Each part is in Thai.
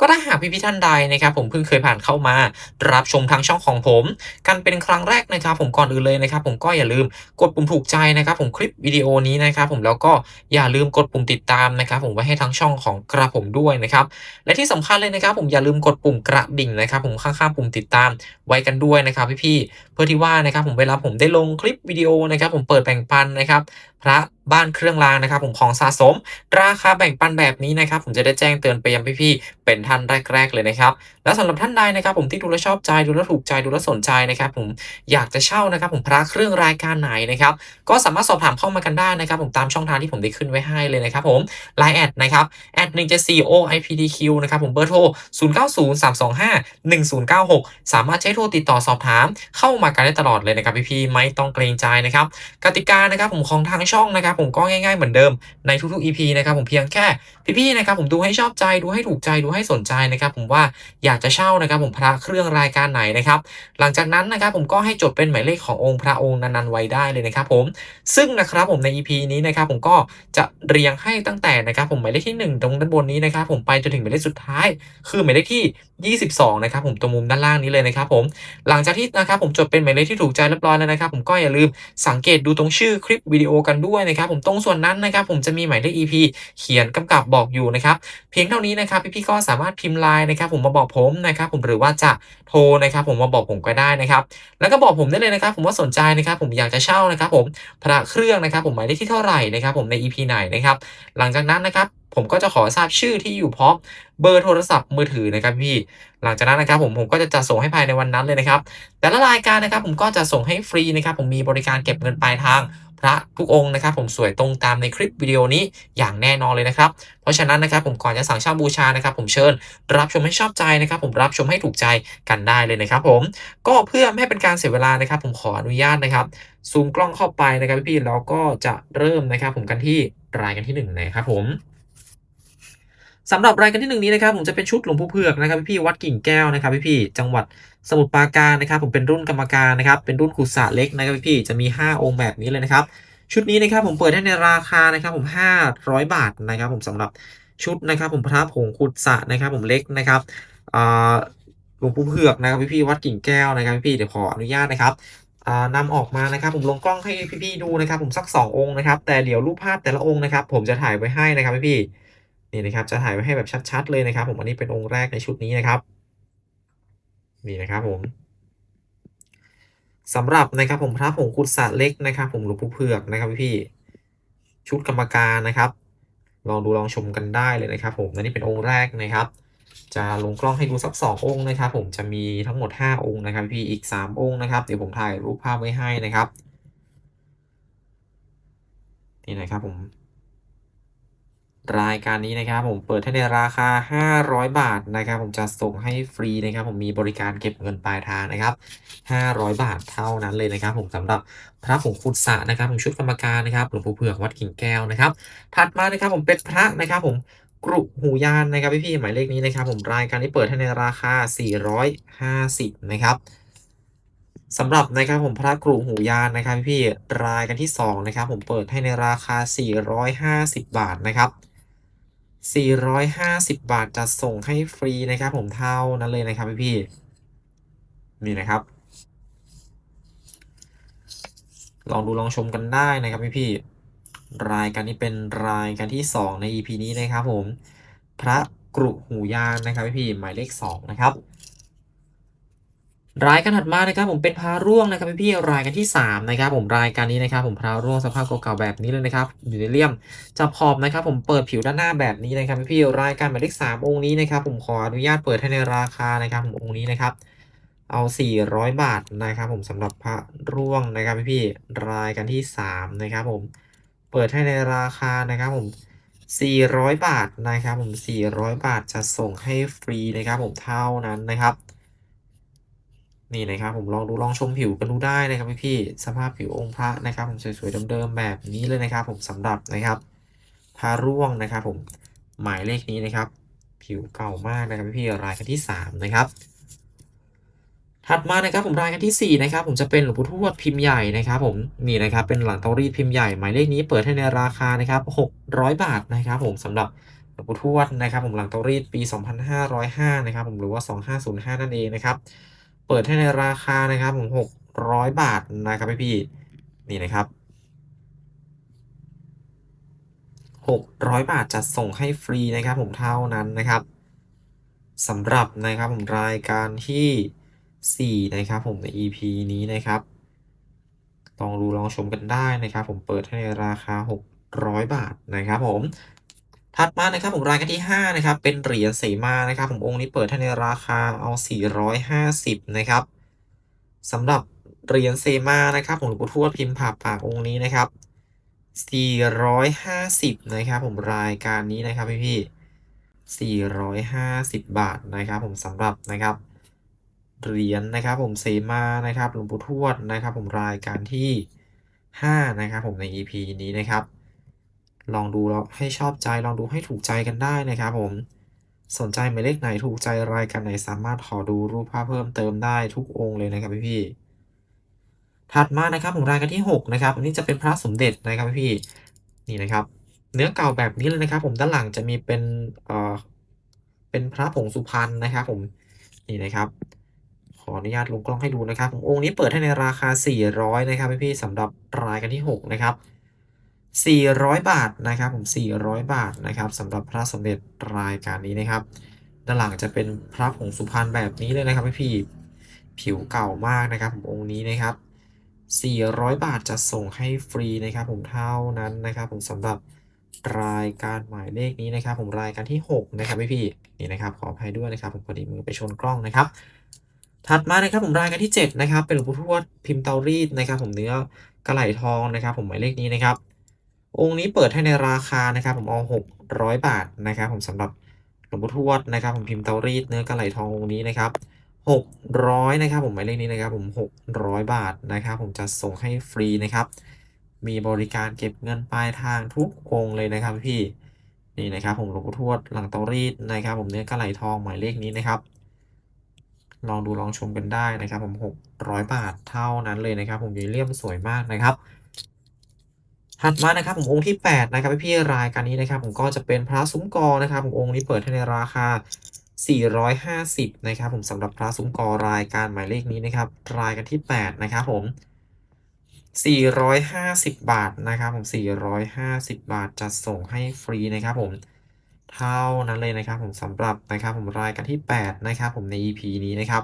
ก็ถ้าหากพี่ๆท่านใดนะครับผมเพิ่งเคยผ่านเข้ามา รับชมทางช่องของผม กันเป็นครั้งแรกนะครับ ผมก่อนอื่นเลยนะครับ ผมก็อย่าลืมกดปุ่มถูกใจนะครับ ผมคลิปวิดีโอนี้นะครับ ผมแล้วก็อย่าลืมกดปุ่มติดตามนะครับ ผมไว้ให้ทั้งช่องของกระผมด้วยนะครับ และที่สำคัญเลยนะครับ ผมอย่าลืมกดปุ่มกระดิ่งนะครับ ผมข้างๆปุ่มติดตามไว้กันด้วยนะครับพี่ๆเพื่อที่ว่านะครับ ผมเวลาผมได้ลงคลิปวิดีโอนะครับ ผมเปิดแบ่งปันนะครับ พระ บ้านเครื่องรางนะครับ ผมของสะสม ราคาแบ่งปันแบบนี้นะครับ ผมจะได้แจ้งเตือนไปยังพี่ๆเป็นท่านแรก ๆ เลยนะครับ และสำหรับท่านใดนะครับ ผมที่ดูแลชอบใจดูแลถูกใจดูแลสนใจนะครับ ผมอยากจะเช่านะครับ ผมพระเครื่องรายการไหนนะครับ ก็สามารถสอบถามเข้ามากันได้นะครับ ผมตามช่องทางที่ผมได้ขึ้นไว้ให้เลยนะครับ ผม Line แอดนะครับแอด174 OIPDQ นะครับผมเบอร์โทร0903251096สามารถใช้โทรติดต่อสอบถาม เข้ามากันได้ตลอดเลยนะครับพี่ๆไม่ต้องเกรงใจนะครับกติกานะครับผมของทางช่องนะครับผมก็ง่ายๆเหมือนเดิมในทุกๆ EP นะครับผมเพียงแค่พี่ๆนะครับผมดูให้ชอบใจดูให้ถูกใจดูให้สนใจนะครับผมว่าอยากจะเช่านะครับผมพระเครื่องรายการไหนนะครับหลังจากนั้นนะครับผมก็ให้จดเป็นหมายเลขขององค์พระองค์นั้นๆไว้ได้เลยนะครับผมซึ่งนะครับผมใน EP นี้นะครับผมก็จะเรียงให้ตั้งแต่นะครับผมหมายเลขที่ 1 ตรงด้านบนนี้นะครับผมไปจนถึงหมายเลขสุดท้าย คือหมายเลขที่ 22 นะครับผมตรงมุมด้านล่างนี้เลยนะครับผมหลังจากที่นะครับผมจดเป็นหมายเลขที่ถูกใจเรียบร้อยแล้วนะครับผมก็อย่าลืมสังเกตดูตรงชื่อคลิปวิดีโอกันด้วยนะครับผมตรงส่วนนั้นนะครับผมจะมีหมายเลข EP เขียนกำกับบอกอยู่นะครับเพียงเท่านี้นะครับพี่ๆก็สามารถพิมพ์ไลน์นะครับผมมาบอกผมนะครับผมหรือว่าจะโทรนะครับผมมาบอกผมก็ได้นะครับแล้วก็บอกผมได้เลยนะครับผมว่าสนใจนะครับผมอยากจะเช่านะครับผมพระเครื่องนะครับผมหมายเลขที่เท่าไหร่นะครับผมใน EP ไหนนะครับหลังจากนั้นนะครับผมก็จะขอทราบชื่อที่อยู่พร้อมเบอร์โทรศัพท์มือถือนะครับพี่ หลังจากนั้นนะครับผมผมก็จะจัดส่งให้ภายในวันนั้นเลยนะครับ แต่ละรายการนะครับผมก็จะส่งให้ฟรีนะครับผมมีบริการเก็บเงินปลายทาง พระทุกองค์นะครับ ผมสวยตรงตามในคลิปวิดีโอนี้อย่างแน่นอนเลยนะครับ เพราะฉะนั้นนะครับผมก่อนจะสั่งเช่าบูชานะครับ ผมเชิญ รับชมให้ชอบใจนะครับ ผมรับชมให้ถูกใจกันได้เลยนะครับ ผมก็เพื่อไม่ให้เป็นการเสียเวลานะครับ ผมขออนุญาตนะครับซูมกล้องเข้าไปนะครับพี่ๆแล้วก็จะเริ่มนะครับ ผมกันที่รายกันที่หนึ่งนะครับผม สำหรับรายการที่หนึ่งนี้นะครับผมจะเป็นชุดหลวงปู่เผือกนะครับพี่วัดกิ่งแก้วนะครับพี่จังหวัดสมุทรปราการนะครับผมเป็นรุ่นกรรมการนะครับเป็นรุ่นขุดสะเล็กนะครับพี่จะมี 5 องค์แบบนี้เลยนะครับชุดนี้นะครับผมเปิดให้ในราคานะครับผม 500 บาทนะครับผมสำหรับชุดนะครับผมพระผงขุดสระนะครับผมเล็กนะครับหลวงปู่เผือกนะครับพี่วัดกิ่งแก้วนะครับพี่เดี๋ยวขออนุญาตนะครับอ่านำออกมานะครับผมลงกล้องให้พี่ๆดูนะครับผมสัก 2 องค์นะครับแต่เดี๋ยวรูปภาพแต่ละองค์นะครับผมจะถ่ายไว้ให้นะครับพี่ๆ นี่นะครับจะถ่ายไว้ให้แบบชัดๆเลยนะครับ ผมอันนี้เป็นองค์แรกในชุดนี้นะครับนี่นะครับผมสำหรับนะครับผมพระผงคุดสะเล็กนะครับ ผมหลวงปู่เผือกนะครับพี่ชุดกรรมการนะครับ ลองดูลองชมกันได้เลยนะครับ ผมอันนี้เป็นองค์แรกนะครับ จะลงกล้องให้ดูสัก2องค์นะครับ ผมจะมีทั้งหมด 5 องค์นะครับ พี่อีก 3 องค์นะครับเดี๋ยวผมถ่ายรูปภาพไว้ให้นะครับนี่นะครับผม รายการนี้นะครับผมเปิดให้ในราคา 500 บาทนะครับผมจะส่งให้ฟรีนะครับผมมีบริการเก็บเงินปลายทางนะครับ 500 บาทเท่านั้นเลยนะครับ ผมสำหรับพระผงคุดสะนะครับผมชุดกรรมการนะครับหลวงปู่เผือกวัดกิ่งแก้วนะครับ ถัดมานะครับผมเป็นพระนะครับผมกรุหูยานนะครับพี่ๆหมายเลขนี้นะครับ ผมรายการนี้เปิดให้ในราคา 450 นะครับสำหรับนะครับผมพระกรุหูยานนะครับพี่ๆรายการที่2นะครับผมเปิดให้ในราคา 450 บาทนะครับ 450 บาทจะส่งให้ฟรีนะครับ ผมเท่านั้นเลยนะครับพี่ๆนี่นะครับ ลองดูลองชมกันได้นะครับพี่ๆรายการนี้เป็นรายการที่ 2 ใน EP นี้นะครับผม พระกรุหูยานนะครับพี่ๆหมายเลข 2 นะครับ รายการถัดมานะครับผมเป็นพระร่วงนะครับพี่ๆรายการที่3นะครับผมรายการนี้นะครับผมพระร่วงสภาพเก่าๆแบบนี้เลยนะครับอยู่ในเลี่ยมจับขอบนะครับผมเปิดผิวด้านหน้าแบบนี้นะครับพี่ๆรายการหมายเลข3องค์นี้นะครับผมขออนุญาตเปิดให้ในราคานะครับผมองค์นี้นะครับเอา 400 บาทนะครับผมสำหรับพระร่วงนะครับพี่ๆรายการที่3นะครับผมเปิดให้ในราคานะครับผม400 บาทนะครับผม400 บาทจะส่งให้ฟรีนะครับผมเท่านั้นนะครับ นี่นะครับผมลองดูลองชมผิวกันดูได้นะครับพี่ๆสภาพผิวองค์พระนะครับผมสวยๆเดิมๆแบบนี้เลยนะครับ ผมสำหรับนะครับพระร่วงนะครับ ผมหมายเลขนี้นะครับ ผิวเก่ามากนะครับพี่ๆรายการที่3นะครับถัดมานะครับผมรายการที่4นะครับผมจะเป็นหลวงปู่ทวดพิมพ์ใหญ่นะครับผมนี่นะครับเป็นหลังเตารีดพิมพ์ใหญ่หมายเลขนี้เปิดให้ในราคานะครับ600 บาทนะครับ ผมสำหรับหลวงปู่ทวดนะครับ ผมหลังเตารีดปี 2505นะครับผมหรือว่า 2505 นั่นเองนะครับ เปิดให้ในราคานะครับผม600บาทนะครับพี่ๆนี่นะครับ600บาทจัดส่งให้ฟรีนะครับผมเท่านั้นนะครับสำหรับนะครับผมรายการที่4นะครับผมใน EP นี้นะครับลองดูลองชมกันได้นะครับ ผมเปิดให้ในราคา 600 บาทนะครับผม ถัดมานะครับผมรายการที่ 5 นะครับ เป็นเหรียญเสมานะครับ ผมองค์นี้เปิดให้ในราคาเอา 450 นะครับสำหรับเหรียญเสมานะครับผมหลวงปู่ทวดพิมพ์ผ่าปากองค์นี้นะครับ 450 นะครับผมรายการนี้นะครับพี่พี่450 บาทนะครับผมสำหรับนะครับเหรียญนะครับผมเสมานะครับหลวงปู่ทวดนะครับ ผมรายการที่ 5 นะครับผมใน EP นี้นะครับ ลองดูแล้วให้ชอบใจลองดูให้ถูกใจกันได้นะครับผม สนใจหมายเลขไหนถูกใจรายการไหนสามารถขอดูรูปภาพเพิ่มเติมได้ทุกองค์เลยนะครับพี่พี่ๆถัดมานะครับผมรายการที่ 6 นะครับ อันนี้จะเป็นพระสมเด็จนะครับพี่พี่ๆนี่นะครับ เนื้อเก่าแบบนี้เลยนะครับ ผมด้านหลังจะมีเป็นเอ่อเป็นพระผงสุพรรณนะครับ ผมนี่นะครับขออนุญาตลงกล้องให้ดูนะครับ องค์นี้เปิดให้ในราคา 400 นะครับพี่ๆสำหรับรายการที่ 6 นะครับ 400 บาทนะครับผม400 บาทนะครับสำหรับพระสมเด็จรายการนี้นะครับ ด้านหลังจะเป็นพระผงสุพรรณแบบนี้เลยนะครับพี่ผิวเก่ามากนะครับผมองค์นี้นะครับ 400 บาทจะส่งให้ฟรีนะครับ ผมเท่านั้นนะครับ ผมสำหรับรายการหมายเลขนี้นะครับ ผมรายการที่ 6 นะครับพี่ๆนี่นะครับขออภัยด้วยนะครับ ผมพอดีมือไปชนกล้องนะครับ ถัดมานะครับผมรายการที่ 7 นะครับ เป็นหลวงปู่ทวดพิมพ์เตารีดนะครับ ผมเนื้อกระไหลทองนะครับ ผมหมายเลขนี้นะครับ องค์นี้เปิดให้ในราคานะครับผมเอา600 บาทนะครับผมสำหรับหลวงปู่ทวดนะครับผมพิมพ์เตารีดเนื้อกระไหลทององค์นี้นะครับ600นะครับผมหมายเลขนี้นะครับผม600 บาทนะครับผมจะส่งให้ฟรีนะครับ มีบริการเก็บเงินปลายทางทุกองเลยนะครับพี่นี่นะครับผมหลวงปู่ทวดหลังเตารีดนะครับ ผมเนื้อกระไหลทองหมายเลขนี้นะครับลองดูลองชมกันได้นะครับผม600 บาทเท่านั้นเลยนะครับ ผมมีเลี่ยมสวยมากนะครับ ถัดมานะครับผมองค์ที่ 8 นะครับพี่รายการนี้นะครับผมก็จะเป็นพระซุ้มกอนะครับผมองค์นี้เปิดให้ในราคา 450 นะครับผมสำหรับพระซุ้มกอรายการหมายเลขนี้นะครับ รายการที่ 8 นะครับผม 450 บาทนะครับผม 450 บาทจะส่งให้ฟรีนะครับผมเท่านั้นเลยนะครับผมสำหรับนะครับผมรายการที่ 8 นะครับผมใน EP นี้นะครับ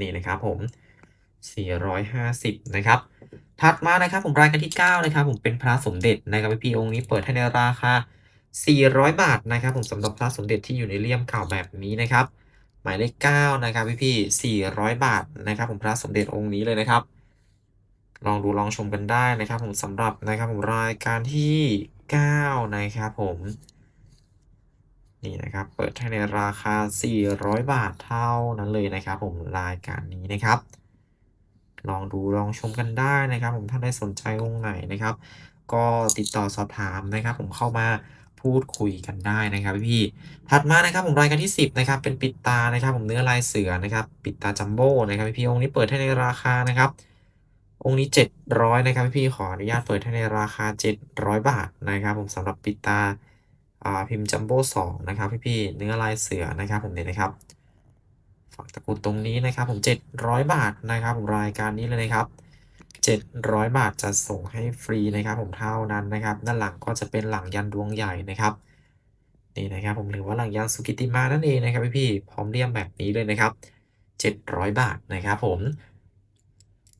นี่นะครับผม 450 นะครับ ถัดมานะครับผมรายการที่ 9 นะครับ ผมเป็นพระสมเด็จนะครับพี่ๆองค์นี้เปิดให้ในราคา 400 บาทนะครับ ผมสำหรับพระสมเด็จที่อยู่ในเลี่ยมเก่าแบบนี้นะครับ หมายเลข9นะครับพี่ๆ400 บาทนะครับ ผมพระสมเด็จองค์นี้เลยนะครับ ลองดูลองชมกันได้นะครับ ผมสำหรับนะครับผมรายการที่9นะครับผมนี่นะครับเปิดให้ในราคา 400 บาทเท่านั้นเลยนะครับ ผมรายการนี้นะครับ ลองดูลองชมกันได้นะครับ ผมถ้าได้สนใจองค์ไหนนะครับ ก็ติดต่อสอบถามนะครับ ผมเข้ามาพูดคุยกันได้นะครับพี่ถัดมานะครับผมรายการที่ 10นะครับเป็นปิดตานะครับ ผมเนื้อลายเสือนะครับ ปิดตาจัมโบ้นะครับพี่องค์นี้เปิดให้ในราคานะครับ องค์นี้ 700นะครับพี่ขออนุญาตเปิดให้ในราคา 700 บาทนะครับ ผมสำหรับปิดตาพิมพ์จัมโบ้2นะครับพี่ๆเนื้อลายเสือนะครับผมเนี่ยนะครับ ฝั่งตะกุดตรงนี้นะครับ ผม700 บาทนะครับผมรายการนี้เลยนะครับ 700 บาทจะส่งให้ฟรีนะครับผมเท่านั้นนะครับ ด้านหลังก็จะเป็นหลังยันดวงใหญ่นะครับนี่นะครับผมหรือว่าหลังยันสุกิติมานั่นเองนะครับพี่ๆพร้อมเลี่ยมแบบนี้เลยนะครับ 700 บาทนะครับผม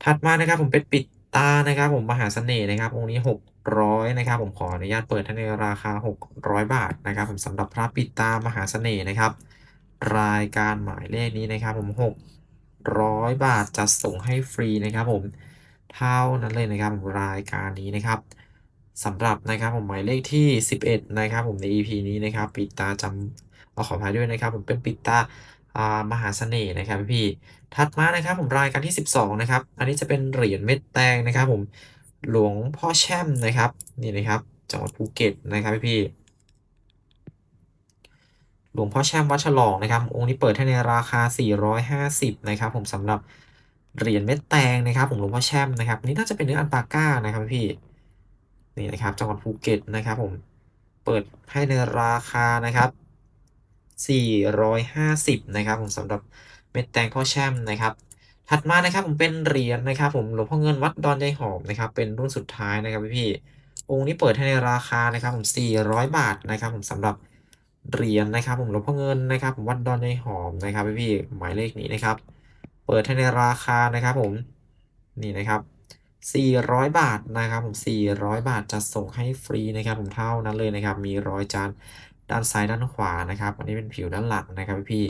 ถัดมานะครับผมเป็นปิดตานะครับ ผมมหาเสน่ห์นะครับองค์นี้ 600นะครับผมขออนุญาตเปิดให้ในราคา 600 บาทนะครับ ผมสำหรับพระปิดตามหาเสน่ห์นะครับ รายการหมายเลขนี้นะครับผม600 บาทจะส่งให้ฟรีนะครับผมเท่านั้นเลยนะครับผมรายการนี้นะครับสำหรับนะครับผมหมายเลขที่ 11 นะครับผมใน EP นี้นะครับปิดตาจำเอาขออภัยด้วยนะครับ ผมเป็นปิดตามหาเสน่ห์นะครับพี่ถัดมานะครับผมรายการที่ 12 นะครับ อันนี้จะเป็นเหรียญเม็ดแตงนะครับ ผมหลวงพ่อแช่มนะครับนี่นะครับจังหวัดภูเก็ตนะครับพี่ หลวงพ่อแช่มวัดฉลองนะครับ องค์นี้เปิดให้ในราคา 450 นะครับ ผมสำหรับเหรียญเม็ดแตงนะครับ ผมหลวงพ่อแช่มนะครับอันนี้น่าจะเป็นเนื้ออัลปาก้านะครับพี่นี่นะครับจังหวัดภูเก็ตนะครับผมเปิดให้ในราคานะครับ 450 นะครับ ผมสำหรับเม็ดแตงพ่อแช่มนะครับ ถัดมานะครับผมเป็นเหรียญนะครับ ผมหลวงพ่อเงินวัดดอนยายหอมนะครับ เป็นรุ่นสุดท้ายนะครับพี่องค์นี้เปิดให้ในราคานะครับ ผม 400 บาทนะครับ ผมสำหรับ เหรียญนะครับผมหลวงพ่อเงินนะครับผมวัดดอนยายหอมนะครับพี่ๆหมายเลขนี้นะครับ เปิดให้ในราคานะครับผมนี่นะครับ 400 บาทนะครับผม 400 บาทจะส่งให้ฟรีนะครับผมเท่านั้นเลยนะครับ มีร้อยจานด้านซ้ายด้านขวานะครับ อันนี้เป็นผิวด้านหลังนะครับพี่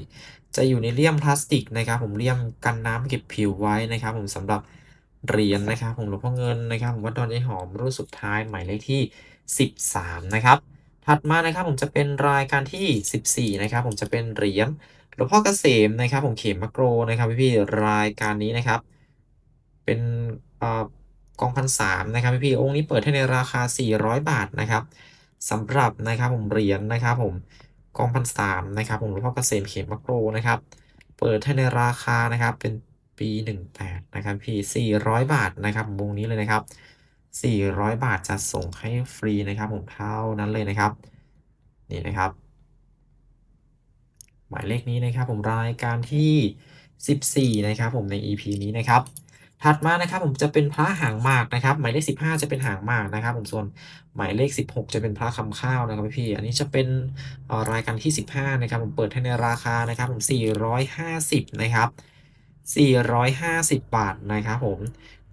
จะอยู่ในเลี่ยมพลาสติกนะครับ ผมเลี่ยมกันน้ำเก็บผิวไว้นะครับ ผมสำหรับเหรียญนะครับ ผมหลวงพ่อเงินนะครับ ผมวัดดอนยายหอมรุ่นสุดท้ายหมายเลขที่ 13 นะครับ ถัดมานะครับผมจะเป็นรายการที่ 14 นะครับ ผมจะเป็นเหรียญหลวงพ่อเกษมนะครับ ผมเขมมะโกรนะครับพี่ๆรายการนี้นะครับ เป็นอกองพันสามนะครับพี่ๆองค์นี้เปิดให้ในราคา 400 บาทนะครับสำหรับนะครับผมเหรียญนะครับผมกองพันสามนะครับผมหลวงพ่อเกษมเขมมะโกรนะครับ เปิดให้ในราคานะครับเป็นปี 18 นะครับพี่400 บาทนะครับวงนี้เลยนะครับ 400 บาทจะส่งให้ฟรีนะครับผมเท่านั้นเลยนะครับ นี่นะครับ หมายเลขนี้นะครับผมรายการที่ 14 นะครับผมใน EP นี้นะครับ ถัดมานะครับผมจะเป็นพระหางหมากนะครับ หมายเลข 15 จะเป็นหางหมากนะครับ ผมส่วนหมายเลข 16 จะเป็นพระคำข้าวนะครับพี่ อันนี้จะเป็นรายการที่ 15 นะครับ ผมเปิดให้ในราคานะครับ ผม 450 นะครับ 450 บาทนะครับผม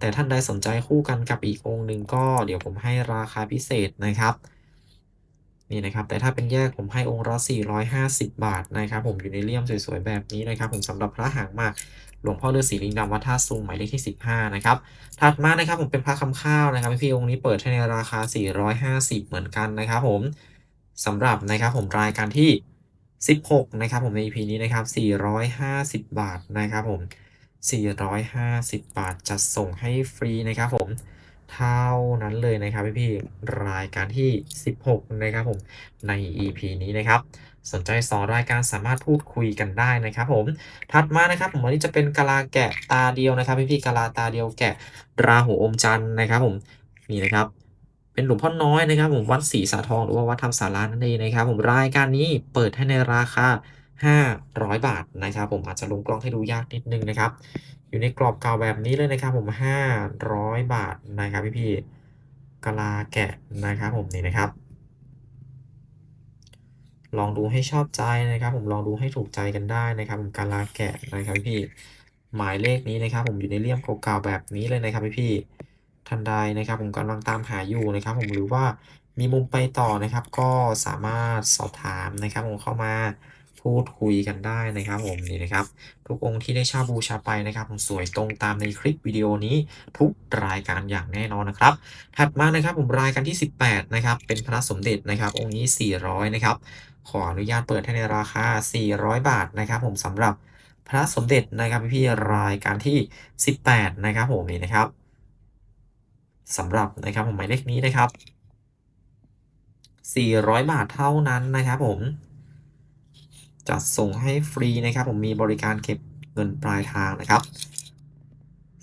แต่ท่านใดสนใจคู่กันกับอีกองค์หนึ่งก็เดี๋ยวผมให้ราคาพิเศษนะครับนี่นะครับ แต่ถ้าเป็นแยกผมให้องค์ละ450 บาทนะครับ ผมอยู่ในเลี่ยมสวยๆ แบบนี้นะครับ ผมสำหรับพระหางมาก หลวงพ่อฤาษีลิงดำวัดท่าซุงหมายเลขที่ 15 นะครับ ถัดมานะครับผมเป็นพระคำข้าวนะครับพี่องค์นี้เปิดให้ในราคา 450 เหมือนกันนะครับ ผมสำหรับนะครับผมรายการที่ 16 นะครับ ผมใน EP นี้นะครับ 450 บาทนะครับผม 450 บาทจะส่งให้ฟรีนะครับผมเท่านั้นเลยนะครับพี่ๆรายการที่ 16 นะครับผมใน EP นี้นะครับ สนใจสองรายการสามารถพูดคุยกันได้นะครับผมถัดมานะครับผมวันนี้จะเป็นกะลาแกะตาเดียวนะครับพี่ๆกะลาตาเดียวแกะราหูอมจันทร์นะครับผมนี่นะครับเป็นหลวงพ่อน้อยนะครับผมวัดศรีสาทองหรือว่าวัดธรรมศาลานั่นเองนะครับผมรายการนี้เปิดให้ในราคา 500 บาทนะครับ ผมอาจจะลงกล้องให้ดูยากนิดนึงนะครับ อยู่ในกรอบเก่าแบบนี้เลยนะครับ ผม 500 บาทนะครับพี่ๆกะลาแกะนะครับผมนี่นะครับ ลองดูให้ชอบใจนะครับ ผมลองดูให้ถูกใจกันได้นะครับ ผมกาลาแกะนะครับพี่หมายเลขนี้นะครับ ผมอยู่ในเลี่ยมเก่าๆแบบนี้เลยนะครับพี่ๆท่านใดนะครับ ผมกำลังตามหาอยู่นะครับ ผมหรือว่ามีมุมไปต่อนะครับ ก็สามารถสอบถามนะครับ ผมเข้ามา พูดคุยกันได้นะครับผมนี่นะครับ ทุกองค์ที่ได้เช่าบูชาไปนะครับผมสวยตรงตามในคลิปวิดีโอนี้ทุกรายการอย่างแน่นอนนะครับ ถัดมานะครับผมรายการที่ 18นะครับเป็นพระสมเด็จนะครับ องค์นี้ 400นะครับขออนุญาตเปิดให้ในราคา 400 บาทนะครับ ผมสำหรับพระสมเด็จนะครับพี่ๆรายการที่ 18นะครับผมนี่นะครับสำหรับนะครับผมหมายเลขนี้นะครับ 400 บาทเท่านั้นนะครับผม จัดส่งให้ฟรีนะครับ ผมมีบริการเก็บเงินปลายทางนะครับ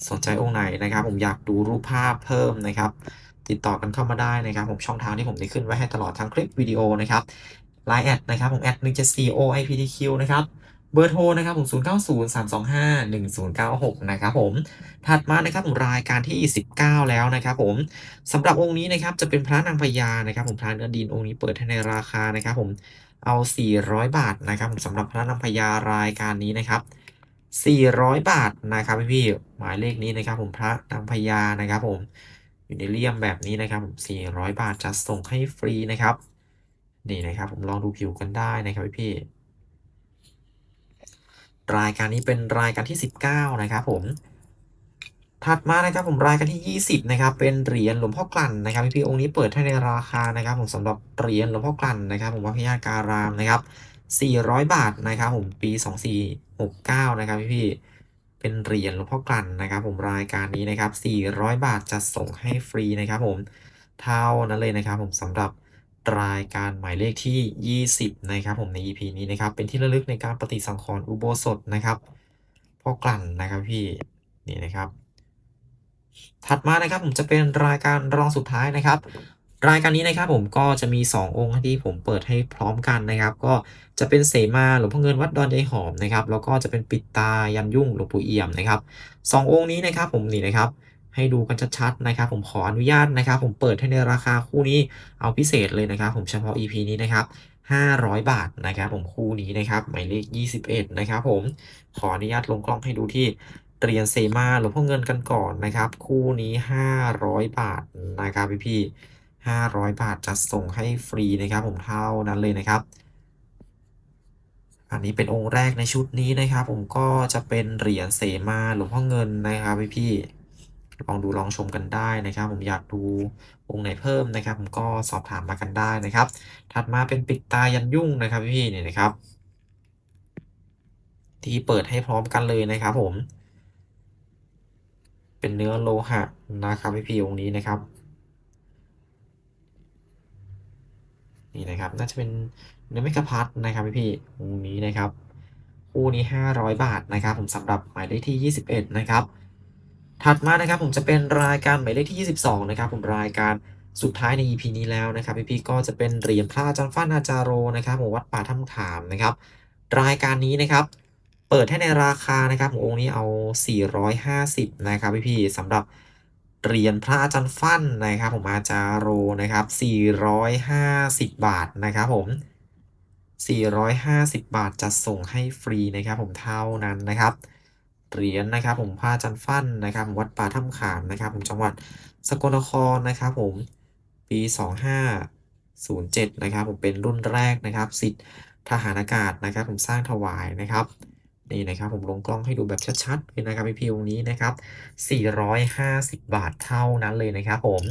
สนใจองค์ไหนนะครับ ผมอยากดูรูปภาพเพิ่มนะครับ ติดต่อกันเข้ามาได้นะครับ ผมช่องทางที่ผมได้ขึ้นไว้ให้ตลอดทั้งคลิปวิดีโอนะครับ Line แอดนะครับผมแอด174 OIPTQ นะครับเบอร์โทรนะครับผม 0903251096 นะครับผม ถัดมานะครับผมรายการที่ 19 แล้วนะครับผมสำหรับองค์นี้นะครับจะเป็นพระนางพญานะครับผมพระเนื้อดินองค์นี้เปิดให้ในราคานะครับผม เอา 400 บาทนะครับสำหรับพระนางพญารายการนี้นะครับ 400 บาทนะครับพี่ๆหมายเลขนี้นะครับ ผมพระนางพญานะครับ ผมอยู่ในเลี่ยมแบบนี้นะครับผม400 บาทจะส่งให้ฟรีนะครับนี่นะครับ ผมลองดูผิวกันได้นะครับพี่ๆรายการนี้เป็นรายการที่ 19 นะครับผม ถัดมานะครับผมรายการที่ 20นะครับเป็นเหรียญหลวงพ่อกลั่นนะครับพี่องค์นี้เปิดให้ในราคานะครับผมสำหรับเหรียญหลวงพ่อกลั่นนะครับผมวัดพญาการามนะครับ400 บาทนะครับผมปี 2469นะครับพี่เป็นเหรียญหลวงพ่อกลั่นนะครับผมรายการนี้นะครับ400 บาทจะส่งให้ฟรีนะครับผมเท่านั้นเลยนะครับผมสำหรับรายการหมายเลขที่ 20นะครับผมใน EP นี้นะครับเป็นที่ระลึกในการปฏิสังขรณ์อุโบสถนะครับพ่อกลั่นนะครับพี่นี่นะครับ ถัดมานะครับผมจะเป็นรายการรองสุดท้ายนะครับ รายการนี้นะครับผมก็จะมี 2 องค์ที่ผมเปิดให้พร้อมกันนะครับ ก็จะเป็นเสมาหลวงพ่อเงินวัดดอนยายหอมนะครับแล้วก็จะเป็นปิดตายันยุ่งหลวงปู่เอี่ยมนะครับสององค์นี้นะครับผมนี่นะครับให้ดูกันชัดๆนะครับ ผมขออนุญาตนะครับ ผมเปิดให้ในราคาคู่นี้เอาพิเศษเลยนะครับ ผมเฉพาะ EP นี้นะครับ500 บาทนะครับ ผมคู่นี้นะครับหมายเลข 21 นะครับ ผมขออนุญาตลงกล้องให้ดูที่ เหรียญเสมาหลวงพ่อเงินกันก่อนนะครับ คู่นี้ 500 บาทนะครับพี่ๆ500 บาทจะส่งให้ฟรีนะครับ ผมเท่านั้นเลยนะครับ อันนี้เป็นองค์แรกในชุดนี้นะครับ ผมก็จะเป็นเหรียญเสมาหลวงพ่อเงินนะครับพี่ๆลองดูลองชมกันได้นะครับ ผมอยากดูองค์ไหนเพิ่มนะครับ ผมก็สอบถามมากันได้นะครับ ถัดมาเป็นปิดตายันยุ่งนะครับพี่ๆเนี่ยนะครับ ที่เปิดให้พร้อมกันเลยนะครับ ผม เป็นเนื้อโลหะนะครับพี่ๆองค์นี้นะครับนี่นะครับน่าจะเป็นเนื้อเมกะพัดนะครับพี่ๆองค์นี้นะครับคู่นี้ 500 บาทนะครับ ผมสำหรับหมายเลขที่ 21 นะครับ ถัดมานะครับผมจะเป็นรายการหมายเลขที่ 22 นะครับ ผมรายการสุดท้ายใน EP นี้แล้วนะครับพี่ๆก็จะเป็นเหรียญพระอาจารย์ฟั่นาจาโรนะครับผมวัดป่าถ้ำขามนะครับ รายการนี้นะครับ เปิดให้ในราคานะครับองค์นี้เอา 450 นะครับพี่ๆสำหรับเหรียญพระอาจารย์ฟั่นนะครับผมอาจารโรนะครับ 450 บาทนะครับผม 450 บาทจะส่งให้ฟรีนะครับผมเท่านั้นนะครับเหรียญนะครับผมพระอาจารย์ฟั่นนะครับวัดป่าถ้ำขามนะครับผมจังหวัดสกลนครนะครับผมปี 2507 นะครับผมเป็นรุ่นแรกนะครับสิทธิ์ทหารอากาศนะครับผมสร้างถวายนะครับ นี่นะครับ ผมลงกล้องให้ดูแบบชัดๆเลยนะครับพี่องค์นี้นะครับ 450 บาทเท่านั้นเลยนะครับผม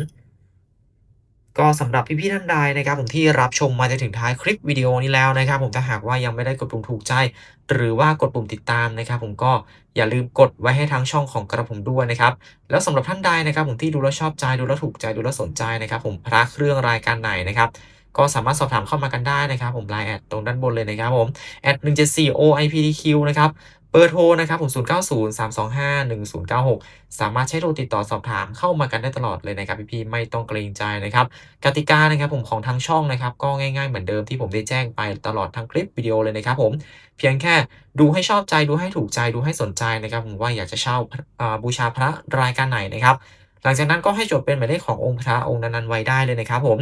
ก็สำหรับพี่ๆท่านใดนะครับ ผมที่รับชมมาจนถึงท้ายคลิปวิดีโอนี้แล้วนะครับ ผมถ้าหากว่ายังไม่ได้กดปุ่มถูกใจ หรือว่ากดปุ่มติดตามนะครับ ผมก็อย่าลืมกดไว้ให้ทั้งช่องของกระผมด้วยนะครับ แล้วสำหรับท่านใดนะครับ ผมที่ดูแล้วชอบใจดูแล้วถูกใจดูแล้วสนใจนะครับ ผมพระเครื่องรายการไหนนะครับ ก็สามารถสอบถามเข้ามากันได้นะครับ ผมไลน์แอดตรงด้านบนเลยนะครับผมแอด174 OIPDQ นะครับเบอร์โทรนะครับผม0903251096 สามารถใช้โทรติดต่อสอบถามเข้ามากันได้ตลอดเลยนะครับพี่ๆไม่ต้องเกรงใจนะครับกติกานะครับผมของทางช่องนะครับก็ง่ายๆเหมือนเดิมที่ผมได้แจ้งไปตลอดทั้งคลิปวิดีโอเลยนะครับผมเพียงแค่ดูให้ชอบใจดูให้ถูกใจดูให้สนใจนะครับผมว่าอยากจะเช่าอ่าบูชาพระรายการไหนนะครับ หลังจากนั้นก็ให้จดเป็นหมายเลขขององค์พระองค์นั้นๆไว้ได้เลยนะครับผม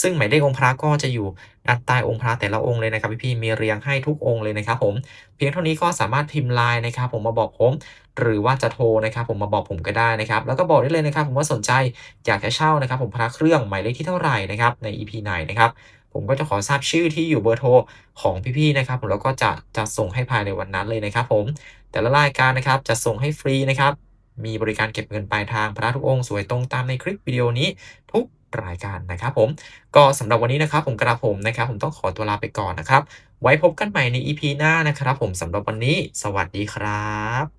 ซึ่งหมายเลของค์พระก็จะอยู่ด้านใต้องค์พระแต่ละองค์เลยนะครับพี่ๆมีเรียงให้ทุกองค์เลยนะครับผม เพียงเท่านี้ก็สามารถพิมพ์ไลน์นะครับผมมาบอกผม หรือว่าจะโทรนะครับผมมาบอกผมก็ได้นะครับ แล้วก็บอกได้เลยนะครับผมว่าสนใจอยากจะเช่านะครับผมพระเครื่องหมายเลขที่เท่าไหร่นะครับใน EP ไหนนะครับผมก็จะขอทราบชื่อที่อยู่เบอร์โทรของพี่ๆนะครับผมแล้วก็จะจะส่งให้ภายในวันนั้นเลยนะครับผมแต่ละรายการนะครับจะส่งให้ฟรีนะครับ มีบริการเก็บเงินปลายทางพระทุกองค์สวยตรงตามในคลิปวิดีโอนี้ทุกรายการนะครับผมก็สำหรับวันนี้นะครับผมกระผมนะครับ ผมต้องขอตัวลาไปก่อนนะครับ ไว้พบกันใหม่ใน EP หน้านะครับ ผมสำหรับวันนี้ สวัสดีครับ